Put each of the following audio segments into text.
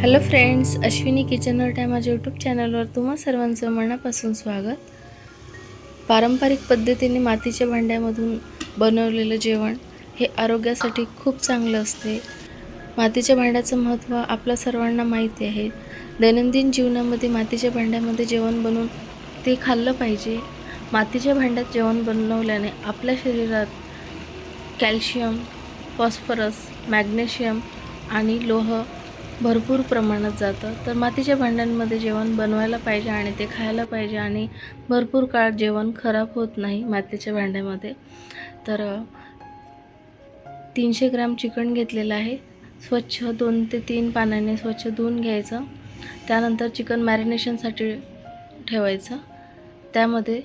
Hello friends Ashwini kitchen world या माझ्या YouTube चॅनलवर तुम्हा सर्वांचं मनापासून स्वागत. पारंपरिक पद्धतीने मातीच्या भांड्यामधून बनवलेलं जेवण हे आरोग्यासाठी खूप चांगलं असते. मातीच्या भांड्याचं महत्त्व आपल्या सर्वांना माहिती आहे. दैनंदिन जीवनामध्ये मातीच्या भांड्यामध्ये जेवण बनवून ते खाल्लं पाहिजे. मातीच्या भांड्यात जेवण बनवल्याने आपल्या शरीरात कॅल्शियम फॉस्फरस मॅग्नेशियम आणि लोह भरपूर प्रमाणात जातं. तर मातीच्या भांड्यांमध्ये जेवण बनवायला पाहिजे आणि ते खायला पाहिजे आणि भरपूर काळ जेवण खराब होत नाही मातीच्या भांड्यामध्ये. तर तीनशे ग्राम चिकन घेतलेलं आहे. स्वच्छ दोन ते तीन पाण्याने स्वच्छ धुवून घ्यायचं. त्यानंतर चिकन मॅरिनेशनसाठी ठेवायचं. त्यामध्ये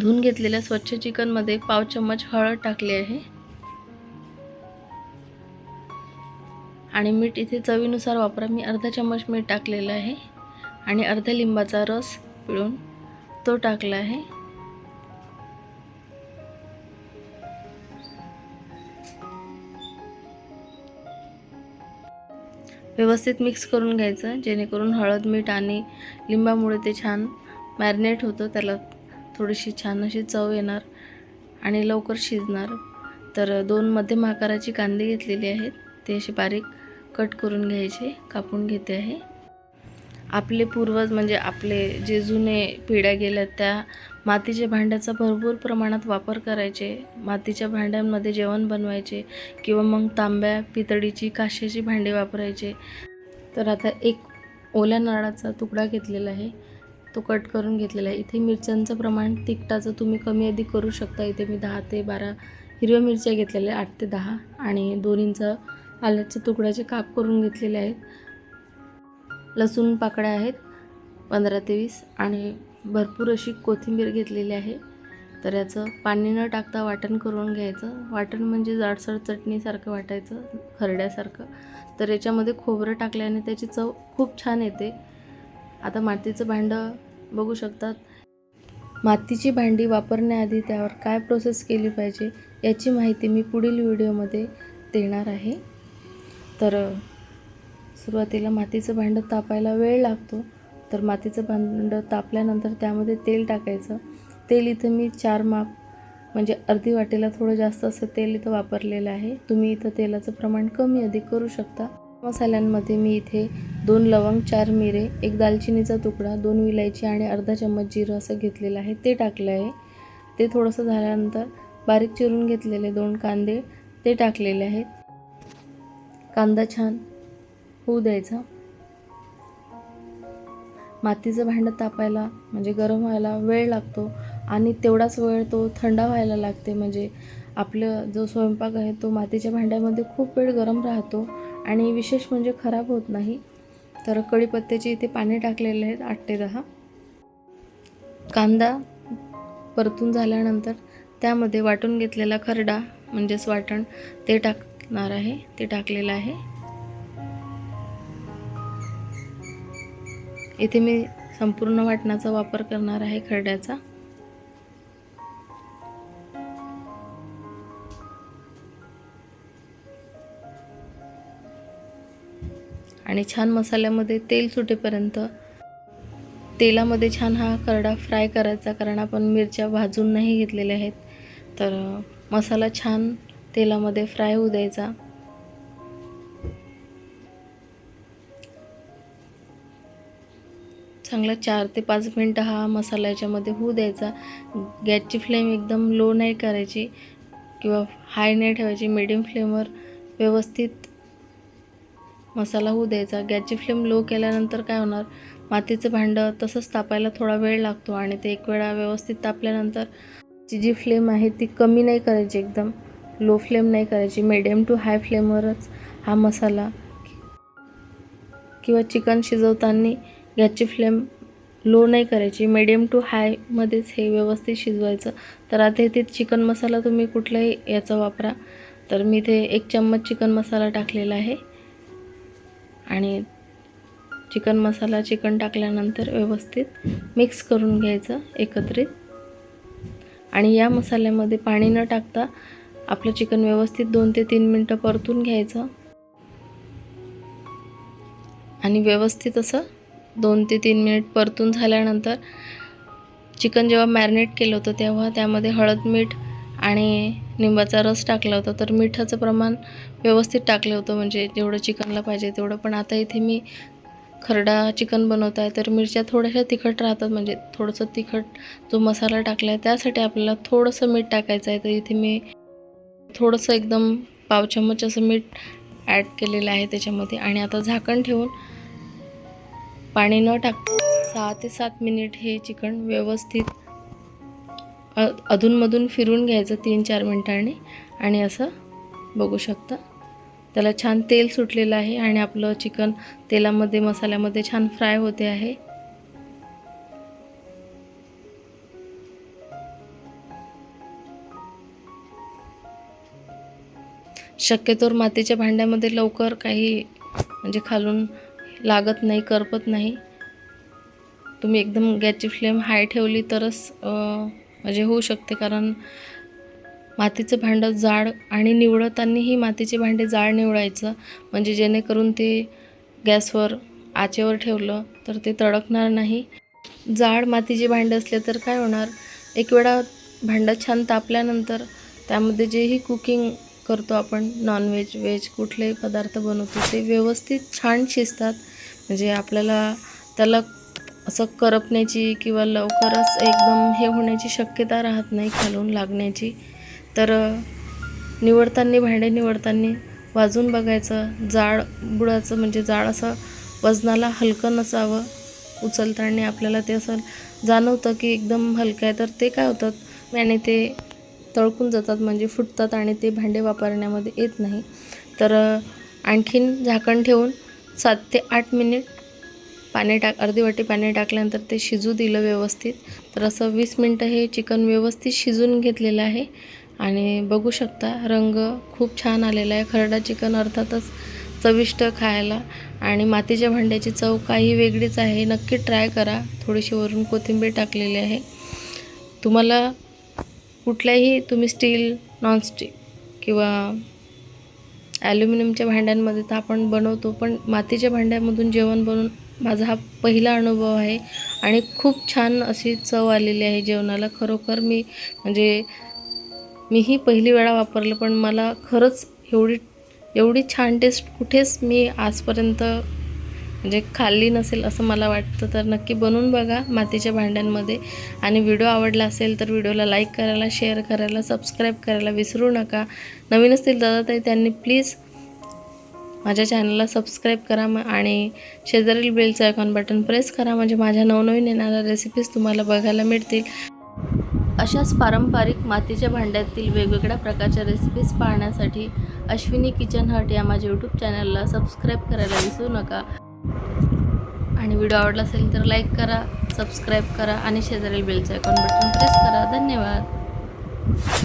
धुवून घेतलेल्या स्वच्छ चिकनमध्ये पाव चम्मच हळद टाकली आहे. आणि मीठ इथे चवीनुसार वापरा. मी अर्धा चम्मच मीठ टाकलेलं आहे आणि अर्ध्या लिंबाचा रस पिळून तो टाकला आहे. व्यवस्थित मिक्स करून घ्यायचं जेणेकरून हळद मीठ आणि लिंबामुळे ते छान मॅरिनेट होतं. त्याला थोडीशी छान अशी चव येणार आणि लवकर शिजणार. तर दोन मध्यम आकाराची कांदे घेतलेली आहेत. ते असे बारीक कट करून घ्यायचे कापून घेते आहे. आपले पूर्वज म्हणजे आपले जे जुने पिढ्या गेल्या त्या मातीच्या भांड्याचा भरपूर प्रमाणात वापर करायचे. मातीच्या भांड्यांमध्ये जेवण बनवायचे किंवा मग तांब्या पितळीची काश्याची भांडी वापरायचे. तर आता एक ओल्या नारळाचा तुकडा घेतलेला आहे. तो कट करून घेतलेला आहे. इथे मिरच्यांचं प्रमाण तिखटाचं तुम्ही कमी अधिक करू शकता. इथे मी दहा ते बारा हिरव्या मिरच्या घेतलेल्या आठ ते दहा आणि दोन इंच आल्याच्या तुकड्याचे काप करून घेतलेले आहेत. लसूण पाकळ्या आहेत पंधरा ते वीस आणि भरपूर अशी कोथिंबीर घेतलेली आहे. तर याचं पाणी न टाकता वाटण करून घ्यायचं. वाटण म्हणजे जाडसर चटणीसारखं वाटायचं खरड्यासारखं. तर याच्यामध्ये खोबरं टाकल्याने त्याची चव खूप छान येते. आता मातीचं भांडं बघू शकतात. मातीची भांडी वापरण्याआधी त्यावर काय प्रोसेस केली पाहिजे याची माहिती मी पुढील व्हिडिओमध्ये देणार आहे. तर सुरुवातीला मातीचं भांडं तापायला वेळ लागतो. तर मातीचं भांडं तापल्यानंतर त्यामध्ये तेल टाकायचं. तेल इथं मी चार माप म्हणजे अर्धी वाटेला थोडं जास्त असं तेल इथं वापरलेलं आहे. तुम्ही इथं तेलाचं प्रमाण कमी अधिक करू शकता. मसाल्यांमध्ये मी इथे दोन लवंग चार मिरे एक दालचिनीचा तुकडा दोन विलायची आणि अर्धा चम्मच जिरं असं घेतलेलं आहे. ते टाकलं आहे. ते थोडंसं झाल्यानंतर बारीक चिरून घेतलेले दोन कांदे ते टाकलेले आहेत. कांदा छान होऊ द्यायचा. मातीचं भांडं तापायला म्हणजे गरम व्हायला वेळ लागतो आणि तेवढाच वेळ तो थंड व्हायला लागते. म्हणजे आपलं जो स्वयंपाक आहे तो मातीच्या भांड्यामध्ये खूप वेळ गरम राहतो आणि विशेष म्हणजे खराब होत नाही. तर कढीपत्त्याचे इथे पाणी टाकलेले आहेत आठ ते दहा. कांदा परतून झाल्यानंतर त्यामध्ये वाटून घेतलेला खरडा म्हणजेच वाटण ते टाक असणार आहे. ते टाकलेलं आहे. इथे मी संपूर्ण वाटणाचा वापर करणार आहे खरड्याचा. आणि छान मसाल्यामध्ये तेल सुटेपर्यंत तेलामध्ये छान हा खरडा फ्राय करायचा कारण आपण मिरच्या भाजून नाही घेतलेल्या आहेत. तर मसाला छान तेलामध्ये फ्राय होऊ द्यायचा. चांगला चार ते पाच मिनटं हा मसाला याच्यामध्ये होऊ द्यायचा. गॅसची फ्लेम एकदम लो नाही करायची किंवा हाय नाही ठेवायची मिडियम फ्लेमवर व्यवस्थित मसाला होऊ द्यायचा. गॅसची फ्लेम लो केल्यानंतर काय होणार? मातीचं भांडं तसंच तापायला थोडा वेळ लागतो आणि ते एक वेळा व्यवस्थित तापल्यानंतर ची जी फ्लेम आहे ती कमी नाही करायची एकदम. लो फ्लेम नाही करायची मिडियम टू हाय फ्लेमवरच हा मसाला किंवा चिकन शिजवताना गॅसची फ्लेम लो नाही करायची मिडियम टू हायमध्येच हे व्यवस्थित शिजवायचं. तर आता इथे चिकन मसाला तुम्ही कुठलाही याचा वापरा. तर मी इथे एक चम्मच चिकन मसाला टाकलेला आहे. आणि चिकन मसाला चिकन टाकल्यानंतर व्यवस्थित मिक्स करून घ्यायचं एकत्रित. आणि या मसाल्यामध्ये पाणी न टाकता आपलं चिकन व्यवस्थित दोन ते तीन मिनटं परतून घ्यायचं. आणि व्यवस्थित असं दोन ते तीन मिनिट परतून झाल्यानंतर चिकन जेव्हा मॅरिनेट केलं होतं तेव्हा त्यामध्ये हळद मीठ आणि निंबाचा रस टाकला होता. तर मिठाचं प्रमाण व्यवस्थित टाकलं होतं म्हणजे जेवढं चिकनला पाहिजे तेवढं. पण आता इथे मी खरडा चिकन बनवत आहे तर मिरच्या थोड्याशा तिखट राहतात म्हणजे थोडंसं तिखट जो मसाला टाकला आहे त्यासाठी आपल्याला थोडंसं मीठ टाकायचं आहे. तर इथे मी थोडंसं एकदम पाव चम्मच असं मीठ ॲड केलेलं आहे त्याच्यामध्ये आणि आता झाकण ठेवून पाणी न टाकता सहा ते सात मिनिट हे चिकन व्यवस्थित अ अधूनमधून फिरून घ्यायचं तीन चार मिनटांनी आणि असं बघू शकता. त्याला छान तेल सुटलेलं आहे आणि आपलं चिकन तेलामध्ये मसाल्यामध्ये छान फ्राय होते आहे. शक्यतोवर मातीच्या भांड्यामध्ये लवकर काही म्हणजे खालून लागत नाही करपत नाही. तुम्ही एकदम गॅसची फ्लेम हाय ठेवली तरच म्हणजे होऊ शकते. कारण मातीचं भांडं जाड आणि निवडतानाही मातीचे भांडे जाड निवडायचं. म्हणजे जेणेकरून ते गॅसवर आचेवर ठेवलं तर ते तडकणार नाही. जाड मातीचे भांडे असले तर काय होणार? एक वेळा भांडं छान तापल्यानंतर त्यामध्ये जेही कुकिंग करतो आपण. नॉनव्हेज व्हेज कुठलेही पदार्थ बनवतो ते व्यवस्थित छान शिजतात. म्हणजे आपल्याला त्याला असं करपण्याची किंवा लवकरच एकदम हे होण्याची शक्यता राहत नाही खालून लागण्याची. तर निवडताना भांडे निवडताना वाजून बघायचं. जाड बुडाचं म्हणजे जाड असं वजनाला हलकं नसावं. उचलताना आपल्याला ते असं जाणवतं की एकदम हलकं आहे. तर ते काय होतात आणि ते तळकून जातात म्हणजे फुटतात आणि ते भांडे वापरण्यामध्ये येत नाही. तर आणखीन झाकण ठेवून सात ते आठ मिनिट पाणी टाक अर्धी वाटी पाणी टाकल्यानंतर ते शिजू दिलं व्यवस्थित. तर असं वीस मिनटं हे चिकन व्यवस्थित शिजून घेतलेलं आहे. आणि बघू शकता रंग खूप छान आलेला आहे. खरडा चिकन अर्थातच चविष्ट खायला. आणि मातीच्या भांड्याची चव काही वेगळीच आहे. नक्की ट्राय करा. थोडीशी वरून कोथिंबीर टाकलेली आहे. तुम्हाला कुठल्याही तुम्ही स्टील नॉनस्टिक किंवा ॲल्युमिनियमच्या भांड्यांमध्ये तर आपण बनवतो पण मातीच्या भांड्यामधून जेवण बनवून माझा हा पहिला अनुभव आहे आणि खूप छान अशी चव आलेली आहे जेवणाला. खरोखर मी म्हणजे मीही पहिली वेळा वापरलं पण मला खरंच एवढी एवढी छान टेस्ट कुठेच मी आजपर्यंत म्हणजे खाल्ली नसेल असं मला वाटतं तर नक्की बनवून बघा मातीच्या भांड्यांमध्ये. आणि व्हिडिओ आवडला असेल तर व्हिडिओला लाईक करायला शेअर करायला सबस्क्राईब करायला विसरू नका. नवीन असतील दादाताई त्यांनी प्लीज माझ्या चॅनलला सबस्क्राईब करा आणि शेजारील बेलचं आयकॉन बटन प्रेस करा. म्हणजे माझ्या नवनवीन येणाऱ्या रेसिपीज तुम्हाला बघायला मिळतील. अशाच पारंपरिक मातीच्या भांड्यातील वेगवेगळ्या प्रकारच्या रेसिपीज पाहण्यासाठी अश्विनी किचन हट या माझ्या यूट्यूब चॅनलला सबस्क्राईब करायला विसरू नका. आणि व्हिडिओ आवडला असेल तर लाईक करा सबस्क्राईब करा आणि शेजारील बेलचं आयकॉन बटन प्रेस करा. धन्यवाद.